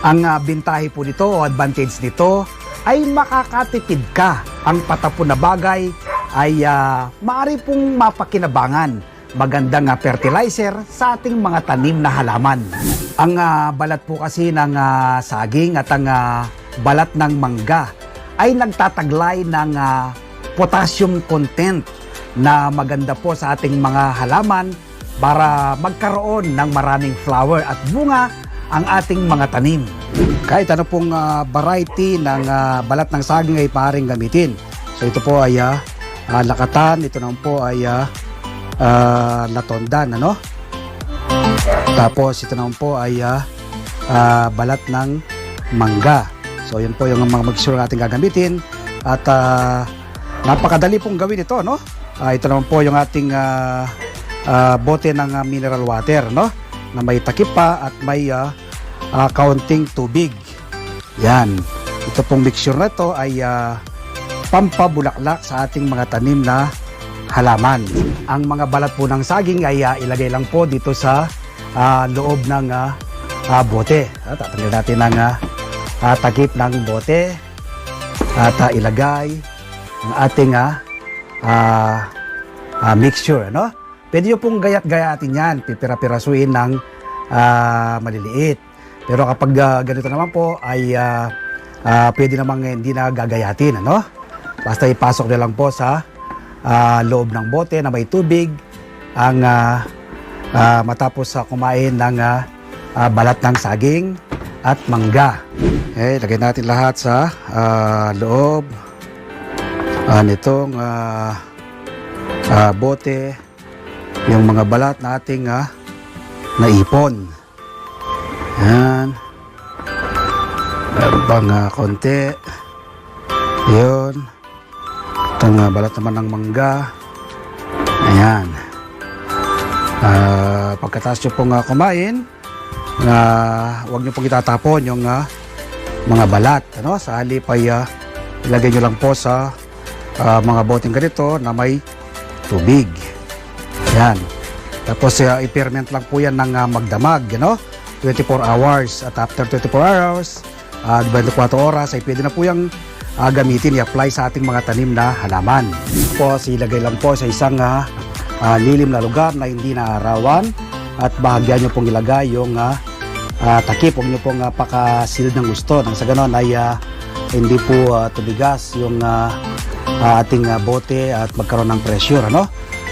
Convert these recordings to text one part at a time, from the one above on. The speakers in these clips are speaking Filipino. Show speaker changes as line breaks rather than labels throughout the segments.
Ang uh, bintahe po nito o advantage nito ay makakatipid ka. Ang patapon na bagay ay uh, maaari pong mapakinabangan. Magandang uh, fertilizer sa ating mga tanim na halaman. Ang uh, balat po kasi ng uh, saging at ang uh, balat ng mangga ay nagtataglay ng uh, potassium content na maganda po sa ating mga halaman para magkaroon ng maraming flower at bunga ang ating mga tanim. Kahit ano pong uh, variety ng uh, balat ng saging ay paring gamitin. So ito po ay uh, lakatan, ito naman po ay uh, uh, ano? Tapos ito naman po ay uh, balat ng mangga. So yun po yung mga mixture natin gagamitin at uh, napakadali pong gawin ito, no? Uh, ito naman po yung ating uh, uh, bote ng uh, mineral water, no? Na may takip pa at may uh, uh, kaunting tubig. Yan. Ito pong mixture na to ay uh, pampabulaklak sa ating mga tanim na halaman. Ang mga balat po ng saging ay uh, ilagay lang po dito sa uh, loob ng uh, uh, bote. Uh, tatanggal natin ang uh, uh, takip ng bote at uh, ilagay ang ating uh, uh, uh, mixture. No? Pwede nyo pong gayat-gayatin yan, pipira-pirasuin ng uh, maliliit. Pero kapag uh, ganito naman po ay uh, uh, pwede namang hindi na gagayatin. Ano? Basta ipasok nyo lang po sa uh, loob ng bote na may tubig ang uh, uh, matapos uh, kumain ng uh, uh, balat ng saging at mangga. Okay, lagay natin lahat sa uh, loob uh, nitong uh, uh, bote yung mga balat na ating uh, naipon. Yan. Pang uh, konti. Yun. Itong uh, balat naman ng mangga. Ayan. Uh, pagkatapos nyo pong uh, kumain, na uh, huwag nyo pong itatapon yung uh, mga balat. Ano? Sa halip ay ilagay nyo lang po sa uh, mga boteng ganito na may tubig. Yan. Tapos uh, i-ferment lang po yan ng uh, magdamag, you know? 24 hours. At after 24 hours, uh, 24 oras, ay pwede na po yung uh, gamitin, i-apply sa ating mga tanim na halaman. Tapos ilagay lang po sa isang uh, uh, lilim na lugar na hindi naarawan at bahagyan nyo pong ilagay yung uh, uh, takip. Huwag nyo pong uh, pakasil ng gusto. Nang sa ganon ay uh, hindi po uh, tubigas yung uh, uh, ating uh, bote at magkaroon ng pressure. Ano?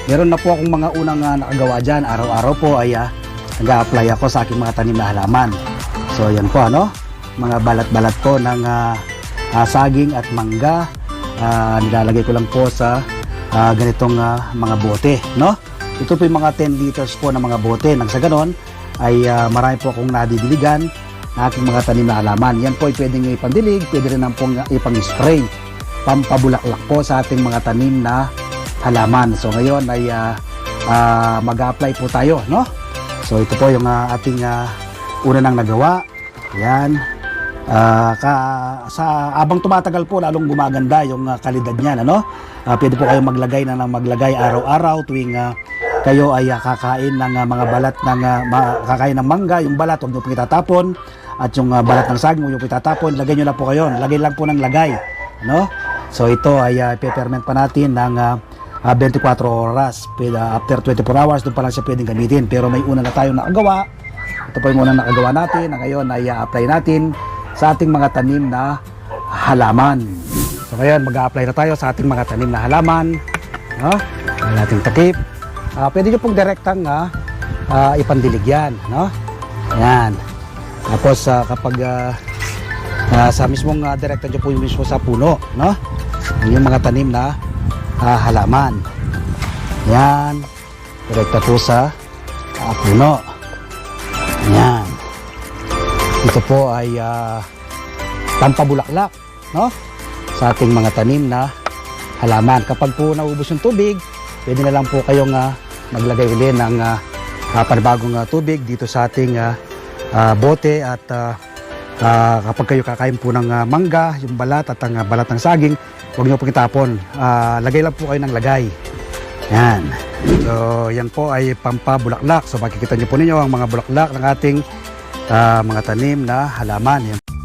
Meron na po akong mga unang uh, nakagawa dyan. Araw-araw po ay uh, nag-apply ako sa aking mga tanim na halaman. So yan po ano, mga balat-balat po ng uh, uh, saging at mangga. Uh, nilalagay ko lang po sa uh, ganitong uh, mga bote. No? Ito po yung mga 10 liters po ng mga bote. Nang sa ganon ay uh, marami po akong nadidiligan na aking mga tanim na halaman. Yan po ay pwede nyo ipandilig, pwede rin pong ipang-spray. Pampabulaklak po sa ating mga tanim na halaman. So ngayon ay uh, uh, mag-apply po tayo, no? So ito po yung uh, ating uh, una nang nagawa. Yan. Uh, ka, sa abang tumatagal po lalong gumaganda yung uh, kalidad niyan, ano? Uh, pwede po kayong maglagay na ng maglagay araw-araw tuwing uh, kayo ay uh, kakain ng uh, mga balat ng uh, ma- kakain ng mangga, yung balat huwag niyo po itatapon at yung uh, balat ng saging huwag niyo po itatapon, lagay niyo na po kayo. Lagay lang po ng lagay, no? So ito ay uh, pe-ferment pa natin ng uh, uh, 24 oras. Pwede, after 24 hours, doon pa lang siya pwedeng gamitin. Pero may una na tayong nakagawa. Ito po yung unang nakagawa natin na ngayon ay uh, apply natin sa ating mga tanim na halaman. So ngayon, mag-a-apply na tayo sa ating mga tanim na halaman. No? Ang ating takip. Uh, pwede nyo pong direktang uh, uh, ipandilig yan. No? Yan. Tapos uh, kapag uh, uh, sa mismong uh, direkta nyo po yung mismo sa puno. No? Yung mga tanim na uh, halaman. Yan. Direkta po sa uh, puno. Yan. Ito po ay uh, pampabulaklak, no? Sa ating mga tanim na halaman. Kapag po naubos yung tubig, pwede na lang po kayong uh, maglagay uli ng uh, uh, panibagong uh, tubig dito sa ating uh, uh, bote at uh, uh, kapag kayo kakain po ng uh, mangga, yung balat at ang uh, balat ng saging, huwag nyo pong itapon. Uh, lagay lang po kayo ng lagay. Yan. So, yan po ay pampabulaklak. So, makikita nyo po ninyo ang mga bulaklak ng ating ah, mga tanim na halaman. Yan.